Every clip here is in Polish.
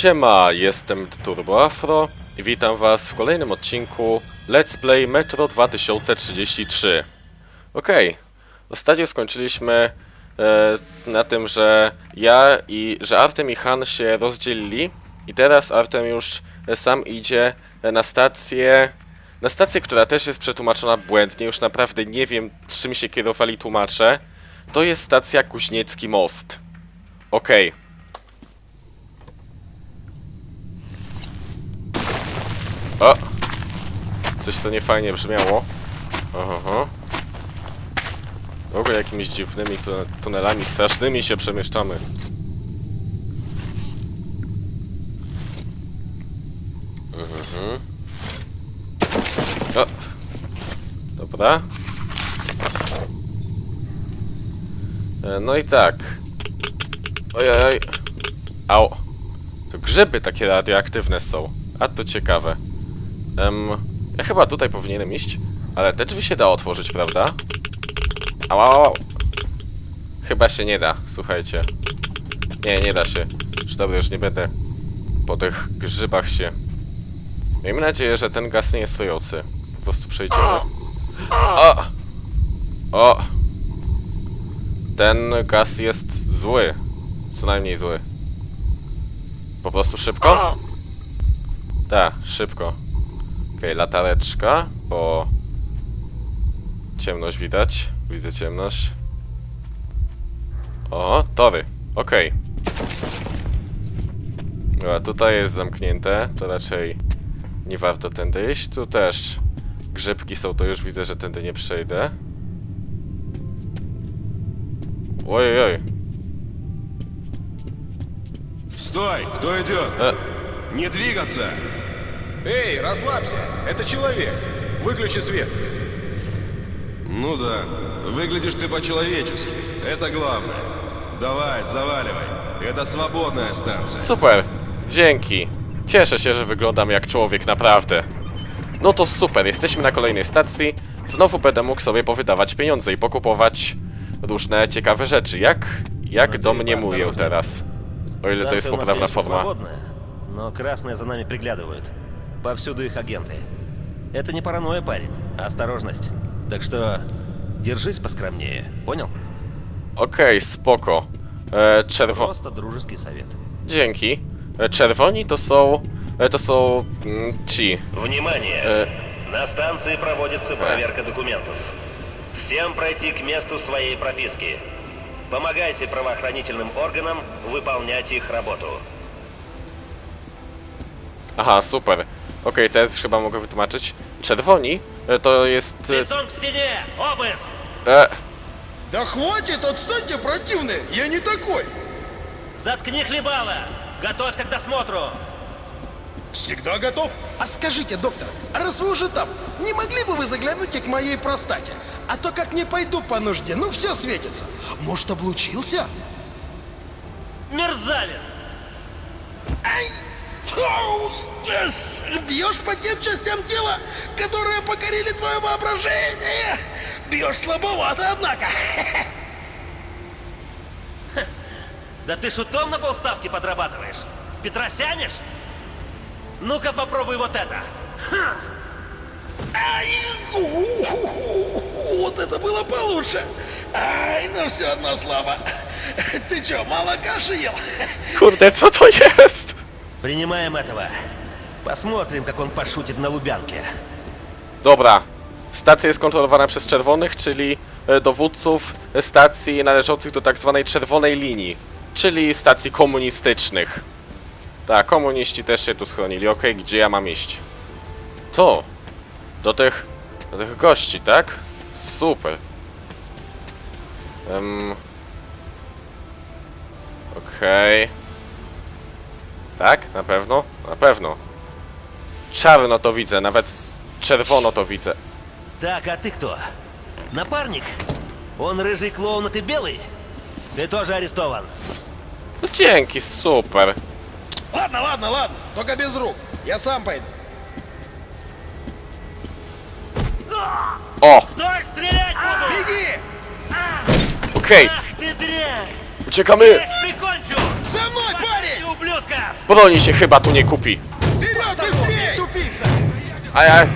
Siema, jestem Turbo Afro i witam was w kolejnym odcinku Let's Play Metro 2033. Okej, ostatnio skończyliśmy e, na tym, że ja i że Artem i Han się rozdzielili i teraz Artem już sam idzie na stację, na stację, która też jest przetłumaczona błędnie, już naprawdę nie wiem czym się kierowali tłumacze. To jest stacja Kuźniecki Most. Okej. O! Coś to niefajnie brzmiało. Oho. W ogóle jakimiś dziwnymi tu- tunelami strasznymi się przemieszczamy. Mhm. O! Dobra. E, No i tak. Ojej. Au. To grzyby takie radioaktywne są. A to ciekawe. Em, ja chyba tutaj powinienem iść, ale te drzwi się da otworzyć, prawda? Au, au. Chyba się nie da, słuchajcie. Nie, nie da się. Już dobra, już nie będę po tych grzybach się. Miejmy nadzieję, że ten gaz nie jest stojący. Po prostu przejdziemy. O! O! Ten gaz jest zły. Co najmniej zły. Po prostu szybko? Tak, szybko okay, latareczka, bo ciemność widać. Widzę ciemność. O, tory. Okej. Okay. Dobra, tutaj jest zamknięte, to raczej nie warto tędy iść. Tu też grzybki są, to już widzę, że tędy nie przejdę. Ojej, oj. Stój! Kto idzie? Nie dźwigać się! Эй, расслабься, это человек. Выключи свет. Ну да, выглядишь ты по-человечески. Это главное. Давай, заваливай. Это свободная станция. Super, dzięki. Cieszę się, że wyglądam jak człowiek, naprawdę. No to super, jesteśmy na kolejnej stacji. Znowu będę mógł sobie powydawać pieniądze i pokupować różne ciekawe rzeczy. Jak, jak do mnie mówię teraz? O ile to jest Станция у нас, poprawna конечно, forma. свободная, но красные за нами приглядывают. Повсюду их агенты. Это не паранойя, парень, а осторожность. Так что держись поскромнее, понял? Okej, spoko. E, czerwo... Просто дружеский совет. Dzięki. E, czerwoni to są... E, to są... Mm, ci. Внимание! Э. На станции проводится проверка документов. Всем пройти к месту своей прописки. Помогайте правоохранительным органам выполнять их работу. Aha, super. Okej, teraz już chyba mogę wytłumaczyć. Czerwoni e, to jest... E, Лицом к стене! Обыск! e, Да хватит, отстаньте, противные, я не такой. Заткни хлебало! Готовься к досмотру! Всегда готов. А скажите, доктор, а раз вы уже там, не могли бы вы заглянуть и к моей простате? А то как не пойду по нужде, ну все светится. Может, облучился? Мерзавец! Ай! Бьешь по тем частям тела, которые покорили твое воображение. Бьешь слабовато, однако. Да ты шутом на полставки подрабатываешь? Петросянешь? Ну-ка попробуй вот это! Ай! Вот это было получше. Ай, ну все одно слабо. Ты что, мало каши ел? kurde, co to jest? Принимаем этого. Посмотрим, как он пошутит на Лубянке. Dobra. Stacja jest kontrolowana przez czerwonych, czyli e, dowódców stacji należących do tak zwanej czerwonej linii, czyli stacji komunistycznych. Tak, komuniści też się tu schronili. Okej, gdzie ja mam iść? Tu. Do tych... do tych gości, tak? Super. Um. Okej. Tak? Na pewno? Na pewno. Czarno to widzę, nawet czerwono to widzę. Так, а ты кто? Напарник? Он рыжий клоун, а ты белый? Ты тоже арестован. No dzięki, super. Ладно, ладно, ладно, только без рук. Я сам пойду. O, Стой, стрелять буду! Беги! okej, Ах ты дрянь! uciekamy! Я их прикончу! За мной, парень! ублюдков! Broni się chyba tu nie kupi. Вперед, быстрее! Тупица! Aj, aj.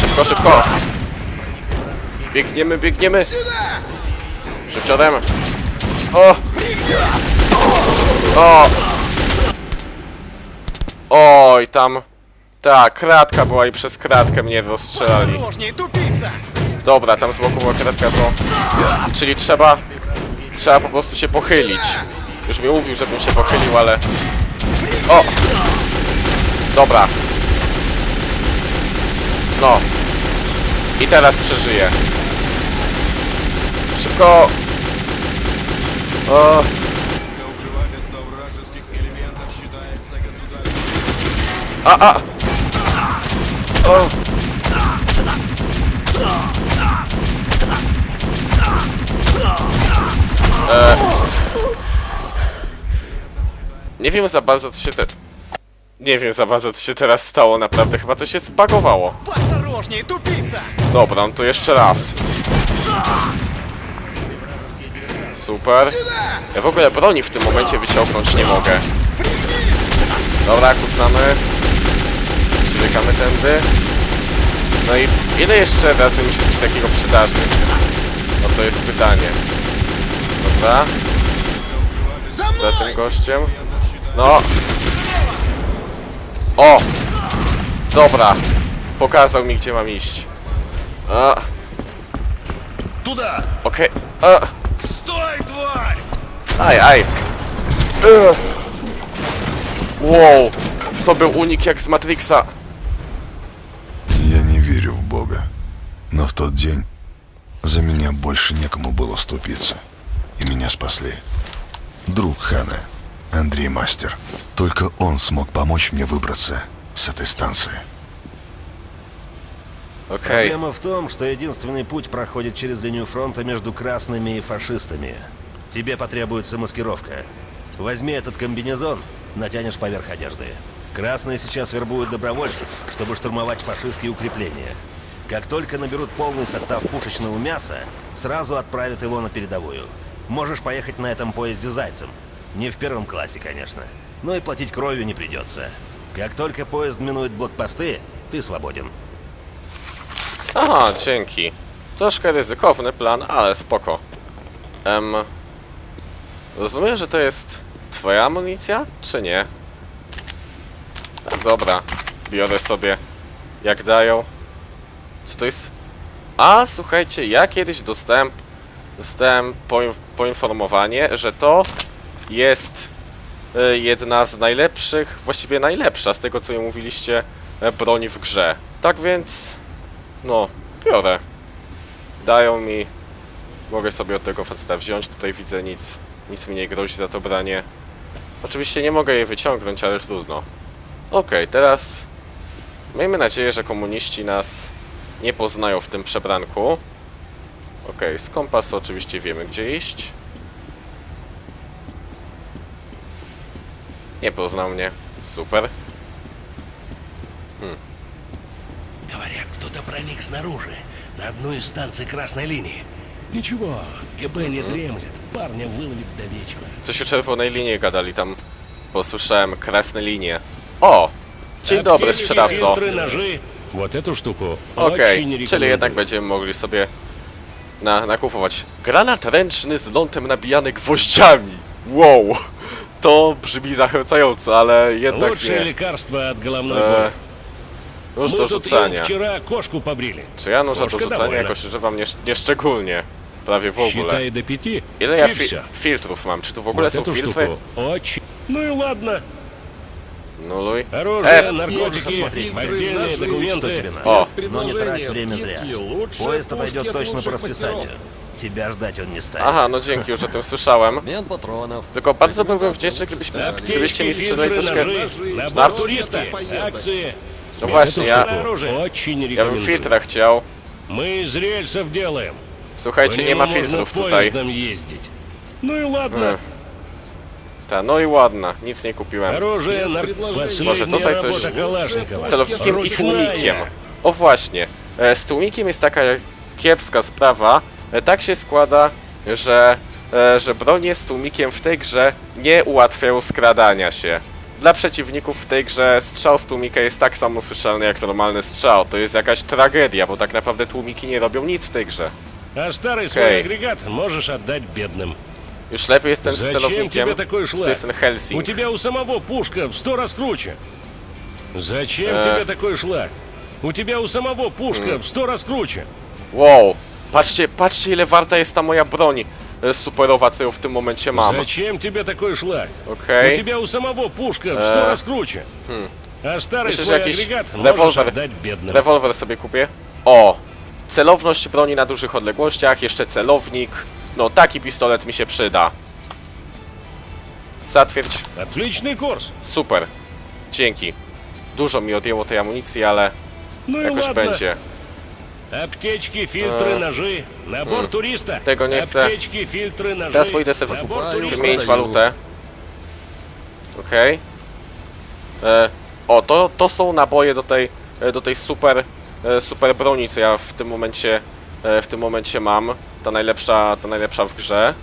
Szybko, szybko. Biegniemy, biegniemy. Сюда! Szybciorem. O! O! Oj, tam... Tak, kratka była i przez kratkę mnie rozstrzelali. Осторожней, тупица! Dobra, tam z boku była kratka, to... Czyli trzeba... Trzeba po prostu się pochylić. Już mi mówił, żebym się pochylił, ale... O! Dobra. No. I teraz przeżyję. Szybko! O! A, a! O! E... Nie wiem za bardzo co się te... Nie wiem za bardzo co się teraz stało naprawdę, chyba coś się spagowało. Dobra, no tu jeszcze raz. Super. Ja w ogóle broni w tym momencie wyciągnąć nie mogę. Dobra, kucamy. Przywykamy tędy. No i ile jeszcze razy mi się coś takiego przydarzy? No to jest pytanie. Dobra. Za tym gościem. No. O! Dobra. Pokazał mi, gdzie mam iść. A, Туда! okej. A. Стой, тварь! Aj, aj. Ugh. Wow. To był unik jak z Matrixa. Я не верю в Бога. Но в тот день за меня больше некому было вступиться. И меня спасли. Друг Хана, Андрей Мастер. Только он смог помочь мне выбраться с этой станции. Okej. Проблема в том, что единственный путь проходит через линию фронта между красными и фашистами. Тебе потребуется маскировка. Возьми этот комбинезон, натянешь поверх одежды. Красные сейчас вербуют добровольцев, чтобы штурмовать фашистские укрепления. Как только наберут полный состав пушечного мяса, сразу отправят его на передовую. Можешь поехать на этом поезде зайцем. Не в первом классе, конечно. Но и платить кровью не придется. Как только поезд минует блокпосты, ты свободен. Aha, dzięki. Troszkę ryzykowny plan, ale spoko. Em, rozumiem, że to jest twoja amunicja, czy nie? Dobra, biorę sobie jak dają. Co to jest? A, słuchajcie, ja kiedyś dostałem, dostałem poin poinformowanie, że to jest e, jedna z najlepszych, właściwie najlepsza z tego co mi mówiliście, e, broni w grze. Tak więc no, biorę. Dają mi. Mogę sobie od tego faceta wziąć. Tutaj widzę nic. Nic mi nie grozi za to branie. Oczywiście nie mogę jej wyciągnąć, ale trudno. Okej, teraz. Miejmy nadzieję, że komuniści nas nie poznają w tym przebranku. Okej, z kompasu oczywiście wiemy gdzie iść. Nie poznał mnie. Super. Говорят, кто-то проник снаружи, на одну из станций красной линии. Ничего, КБ не дремлет, парня выловит до вечера. Coś o czerwonej linii gadali tam. Posłyszałem krasne linie. O! Dzień dobry, Аптечки, sprzedawco. фильтры, ножи. Вот эту штуку Okej, очень czyli рекомендую. jednak będziemy mogli sobie na, nakupować. Granat ręczny z lądem nabijany gwoździami. Wow! To brzmi zachęcająco, ale jednak Лучшее nie. лекарство от головной E, боли. nóż Мы do тут ем rzucania. вчера кошку побрили. Czy ja nóża do Кошка rzucania довольна. jakoś używam niesz- nieszczególnie? Prawie w ogóle. Считай до пяти, Ile ja и fi все. filtrów mam? Czy tu w ogóle Вот są эту filtry? штуку очень... Ну и ладно. Nuluj. Оружие, Э, наркотики, посмотреть. поддельные Что документы. тебе надо? O, Но не трать время зря. Поезд отойдет точно по расписанию. Тебя ждать он не станет. aha, no dzięki, już o tym słyszałem. Мен патронов. Tylko bardzo byłbym wdzięczny, gdybyśmy, gdybyście Аптечки, mi sprzedali фильтры, troszkę... ножи. Нар- Набор туриста. Акции. No właśnie, Эту ja, штуку очень ja bym рекомендую. filtra chciał. Мы из рельсов делаем. Słuchajcie, По nie ma нему можно filtrów tutaj. поездом ездить. Ну и ладно. Ech. Ta, no i ładna, nic nie kupiłem. Оружие, нар... Może Последняя tutaj coś работа Калашникова. celownikiem i Ручная. tłumikiem. O właśnie, e, z tłumikiem jest taka kiepska sprawa. E, Tak się składa, że e, że bronie z tłumikiem w tej grze nie ułatwiają skradania się. Dla przeciwników w tej grze strzał z tłumika jest tak samo słyszalny jak normalny strzał. To jest jakaś tragedia, bo tak naprawdę tłumiki nie robią nic w tej grze. А старый свой Окей. агрегат можешь отдать бедным. Już lepiej jest ten z Зачем celownikiem, тебе такой że to шлак? jest ten У Helsing. тебя у самого пушка в сто раз круче. Зачем Э. тебе такой шлак? У тебя у самого пушка в сто раз круче. Wow, patrzcie, patrzcie ile warta jest ta moja broń e, superowa, co ją w tym momencie mam. Зачем тебе такой шлак? Okej. У тебя у самого пушка в сто Э. раз круче. А старый Myślę, że свой jakiś агрегат можешь rewolwer, отдать бедным. rewolwer sobie kupię. O! Celowność broni na dużych odległościach, jeszcze celownik. No taki pistolet mi się przyda. Zatwierdź. Отличный курс. Super. Dzięki. Dużo mi odjęło tej amunicji, ale Ну и jakoś ладно. będzie. Аптечки, фильтры, ножи. Набор туриста. Tego nie chcę. Аптечки, фильтры, ножи. Teraz pójdę sobie Набор туриста. wymienić walutę. Okej. E, O, to, to są naboje do tej, e, do tej super, e, super broni, co ja w tym momencie, e, w tym momencie mam. Ta najlepsza, ta najlepsza w grze.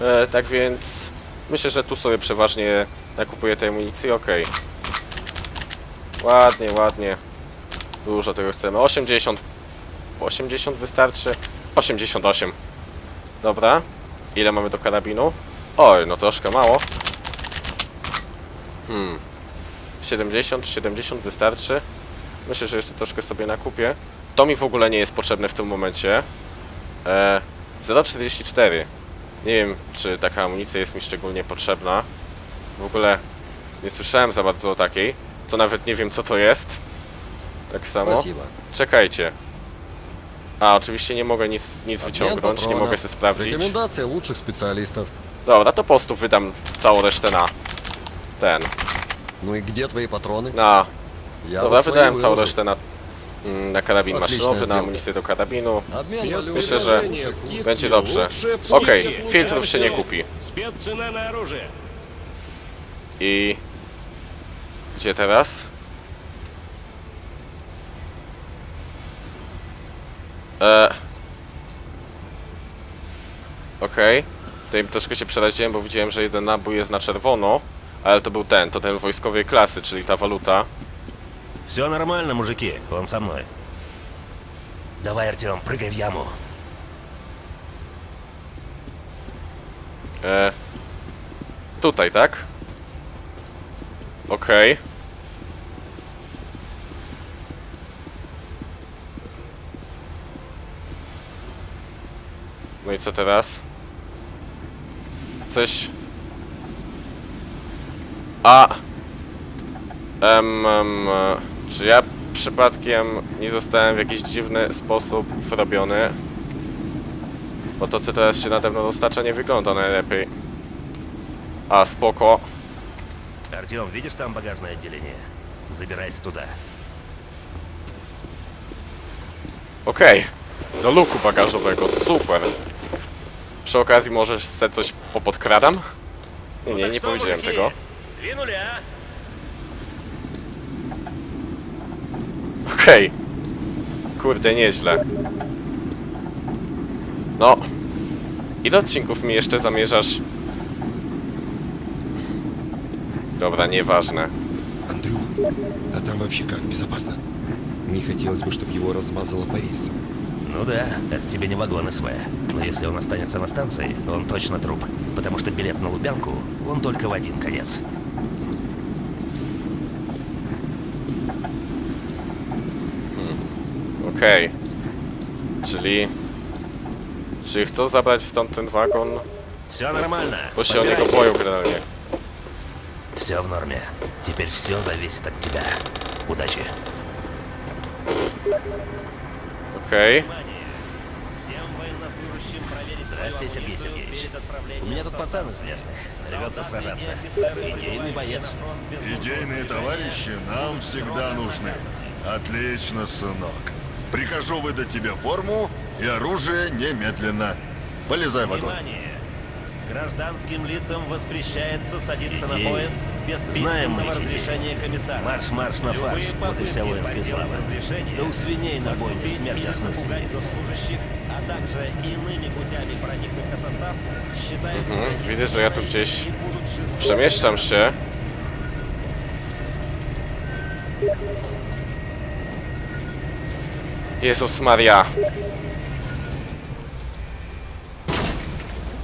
E, Tak więc myślę, że tu sobie przeważnie nakupuję tej amunicji. Okej. Ładnie, ładnie. Dużo tego chcemy. 80. 80 wystarczy. 88. Dobra. Ile mamy do karabinu? Oj, no troszkę mało. Hmm. 70, 70 wystarczy. Myślę, że jeszcze troszkę sobie nakupię. To mi w ogóle nie jest potrzebne w tym momencie. E, 0,44. Nie wiem, czy taka amunicja jest mi szczególnie potrzebna. W ogóle nie słyszałem za bardzo o takiej. To nawet nie wiem, co to jest. Tak samo. Czekajcie. A, oczywiście nie mogę nic, nic wyciągnąć, nie mogę sobie sprawdzić. Рекомендация лучших специалистов. Dobra, to po prostu wydam całą resztę na ten. Ну и где твои патроны? Na. Я Dobra, вот свои wydałem całą выложил. resztę na, mm, na karabin Отличная maszynowy, na сделка. amunicję do karabinu. Обмен валют. Myślę, że będzie dobrze. Okej, filtrów się nie kupi. Спеццена на оружие. I... Gdzie teraz? E... Okej. Tutaj troszkę się przeraziłem, bo widziałem, że jeden nabój jest na czerwono. Ale to był ten, to ten wojskowej klasy, czyli ta waluta. Все нормально, мужики, он со мной. Давай, Артем, прыгай в яму. E... Tutaj, tak? Okej. No i co teraz? Coś... A! Em, em, e, czy ja przypadkiem nie zostałem w jakiś dziwny sposób wrobiony? Bo to, co teraz się nade mną dostarcza, nie wygląda najlepiej. A, spoko. Артем, видишь там багажное отделение? Забирайся туда. Okej. Do luku bagażowego, super. Przy okazji możesz se coś popodkradam? Nie, nie, Так nie что, powiedziałem мужики, tego. Двинули, а? Okej. Kurde, nieźle. No. Ile odcinków mi jeszcze zamierzasz? Dobra, nieważne. Андрю, а там вообще как безопасно? Не хотелось бы, чтобы его размазало по рельсам. Ну да, это тебе не вагон СВ. Но если он останется на станции, он точно труп. Потому что билет на Лубянку, он только в один конец. Okej. Czyli... Czyli chcą zabrać stąd ten wagon? Все нормально. Bo się o niego boją generalnie. Все в норме. Теперь все зависит от тебя. Удачи. Okej. Военнослужащим проверить Здрасте, Сергей Сергеевич. У меня тут пацан из местных. Рвется сражаться. Идейный боец. Идейные товарищи нам всегда нужны. Отлично, сынок. Прикажу выдать тебе форму и оружие немедленно. Полезай в вагон. Внимание! Гражданским лицам воспрещается садиться на Иди. поезд без Знаем письменного мы их идеи. разрешения комиссара. Марш, марш на Любые фарш. Вот и попытки вся воинская подделать слава. разрешение, Да у свиней на бойне подкупить смерть или осмысленнее. запугать госслужащих, а также иными путями проникнуть на состав, считаются Mhm, widzę, że ja tu gdzieś и будут жестоко Przemieszczam się. Jezus Maria.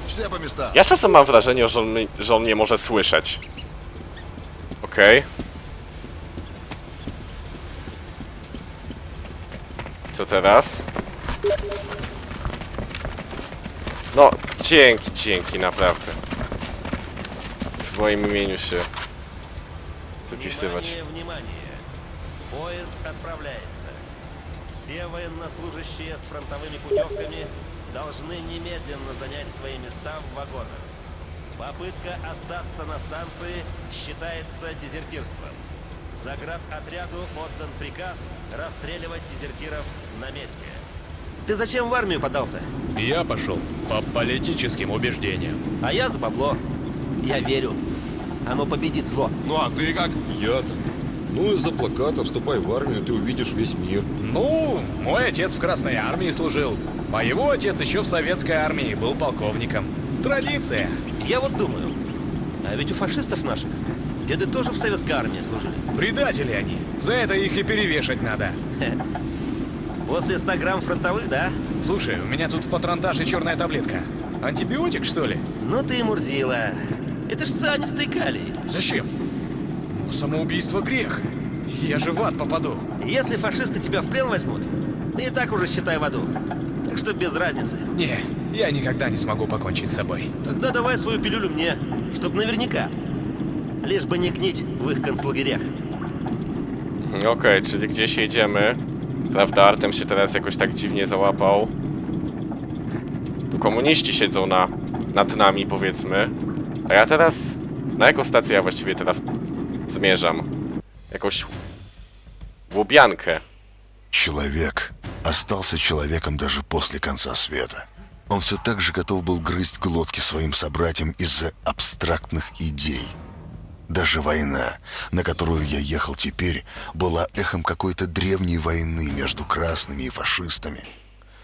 Все по местам. Ja czasem mam wrażenie, że on, mi- że on nie może słyszeć. Okej. Co teraz? No, dzięki, dzięki, naprawdę. W moim imieniu się wypisywać. Внимание, внимание! Поезд отправляется. Все военнослужащие с фронтовыми путевками должны немедленно занять свои места в вагонах. Попытка остаться на станции считается дезертирством. Заградотряду отдан приказ расстреливать дезертиров на месте. Ты зачем в армию подался? Я пошел по политическим убеждениям. А я за бабло. Я верю. Оно победит зло. Ну а ты как? Я-то. Ну, из-за плаката «Вступай в армию, ты увидишь весь мир». Ну, мой отец в Красной Армии служил. А его отец еще в Советской Армии был полковником. Традиция. Я вот думаю, а ведь у фашистов наших деды тоже в советской армии служили. Предатели они. За это их и перевешать надо. После 100 грамм фронтовых, да? Слушай, у меня тут в патронтаже черная таблетка. Антибиотик, что ли? Ну ты и мурзила. Это ж цианистый калий. Зачем? Ну, самоубийство грех. Я же в ад попаду. Если фашисты тебя в плен возьмут, ты и так уже считай в аду. Так что без разницы. Не, я никогда не смогу покончить с собой. Тогда давай свою пилюлю мне, чтоб наверняка. Лишь бы не гнить в их концлагерях. Okej, czyli gdzieś jedziemy. Prawda, Artem się teraz jakoś tak dziwnie załapał. Tu komuniści siedzą na, nad nami, powiedzmy. A ja teraz... Na jaką stację ja właściwie teraz zmierzam? Jakąś... Łubiankę. Человек остался человеком даже после конца света. Он все так же готов был грызть глотки своим собратьям из-за абстрактных идей. Даже война, на которую я ехал теперь, была эхом какой-то древней войны между красными и фашистами.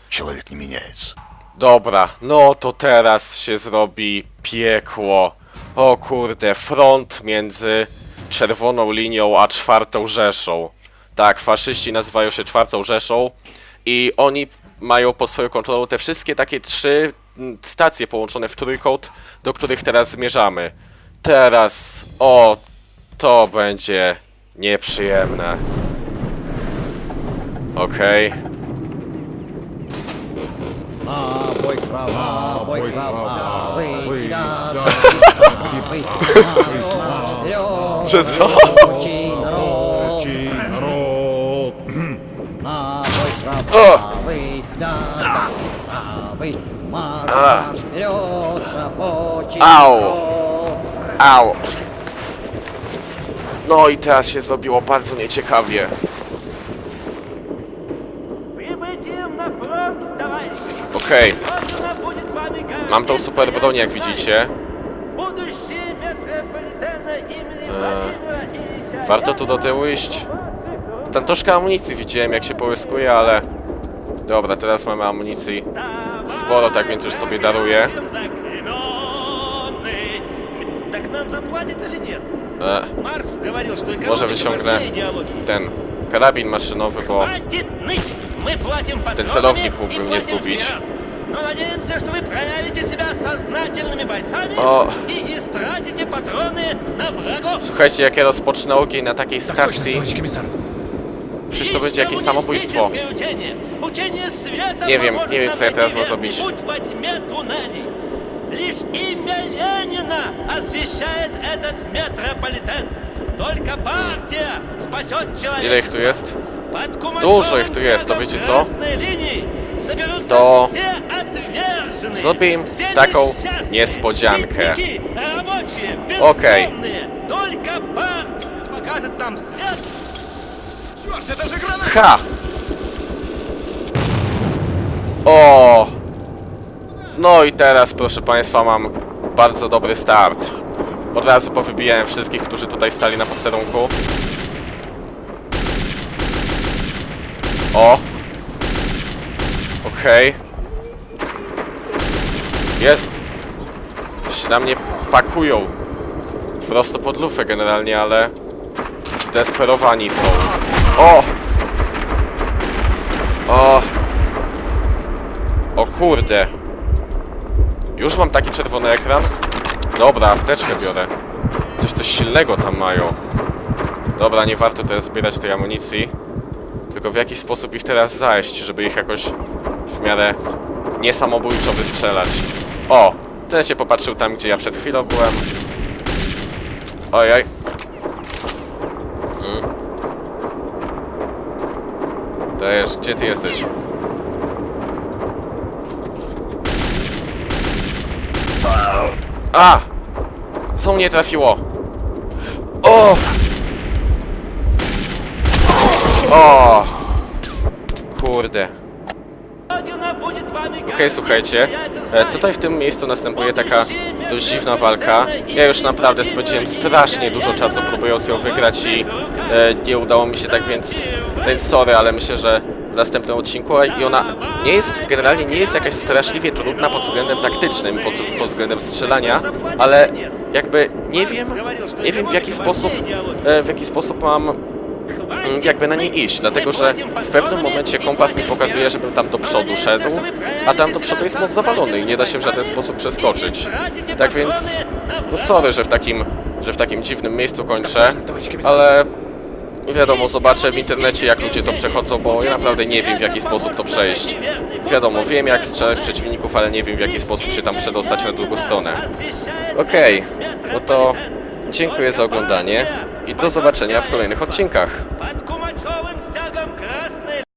Человек не меняется. Dobra, no to teraz się zrobi piekło. O kurde, front między czerwoną linią a czwartą Rzeszą. Tak, faszyści nazywają się czwartą Rzeszą i oni mają pod swoją kontrolą te wszystkie takie trzy stacje połączone w trójkąt, do których teraz zmierzamy. Teraz, o, to będzie nieprzyjemne. Okej. Że co? Au! Au! No i teraz się zrobiło bardzo nieciekawie. Okej, mam tą super broń jak widzicie. Eee, warto tu do tyłu iść. Tam troszkę amunicji widziałem jak się połyskuje, ale... Dobra, teraz mamy amunicji sporo, tak więc już sobie daruję. Так нам заплатят или нет? Eee, Маркс говорил, что Może экономика wyciągnę важнее идеологии. ten karabin maszynowy, bo Хватит ныть! Мы платим патронами целовник и mógłby mnie платим zgubić. вперед. Но надеемся, что вы проявите себя сознательными бойцами O. и истратите патроны на врагов. słuchajcie, jak ja rozpocznę ogień na takiej Так точно, stacji, товарищ комиссар. przecież to będzie jakieś samobójstwo. Коммунистическое учение. Учение света Nie wiem, поможет nie wiem, нам co ja teraz найти mam верный zrobić. Путь во тьме туннелей. Лишь имя Ленина освещает этот метрополитен. Только партия спасет человека. Ile ich tu jest? Под Кумачевым Dużo ich tu jest, to скатом wiecie co? красной линии соберутся To все отверженные, zrobię im все taką несчастные, niespodziankę. бедняки, рабочие, Okej. бездомные. Ha! O! No i teraz, proszę Państwa, mam bardzo dobry start. Od razu powybijałem wszystkich, którzy tutaj stali na posterunku. O! Okej. Okay. Jest! Się na mnie pakują. Prosto pod lufę generalnie, ale... Zdesperowani są. O! O! O kurde. Już mam taki czerwony ekran? Dobra, apteczkę biorę. Coś, coś silnego tam mają. Dobra, nie warto teraz zbierać tej amunicji. Tylko w jaki sposób ich teraz zajść, żeby ich jakoś w miarę niesamobójczo wystrzelać. O! Ten się popatrzył tam, gdzie ja przed chwilą byłem. Ojej. Mm. Dajesz, gdzie ty jesteś? A! Co mnie trafiło? O! O! Kurde. Okej, słuchajcie. E, tutaj w tym miejscu następuje taka dość dziwna walka. Ja już naprawdę spędziłem strasznie dużo czasu próbując ją wygrać i e, nie udało mi się tak więc, więc sorry, ale myślę, że w następnym odcinku i ona nie jest, generalnie nie jest jakaś straszliwie trudna pod względem taktycznym, pod, pod względem strzelania, ale jakby nie wiem, nie wiem w jaki sposób, e, w jaki sposób mam mm, jakby na nie iść, dlatego że w pewnym momencie kompas mi pokazuje, żebym tam do przodu szedł, a tam do przodu jest most zawalony i nie da się w żaden sposób przeskoczyć. Tak więc, no sorry, że w takim, że w takim dziwnym miejscu kończę, ale Wiadomo, zobaczę w internecie, jak ludzie to przechodzą, bo ja naprawdę nie wiem, w jaki sposób to przejść. Wiadomo, wiem jak strzelać przeciwników, ale nie wiem, w jaki sposób się tam przedostać na drugą stronę. Okej, okay, no to dziękuję za oglądanie i do zobaczenia w kolejnych odcinkach.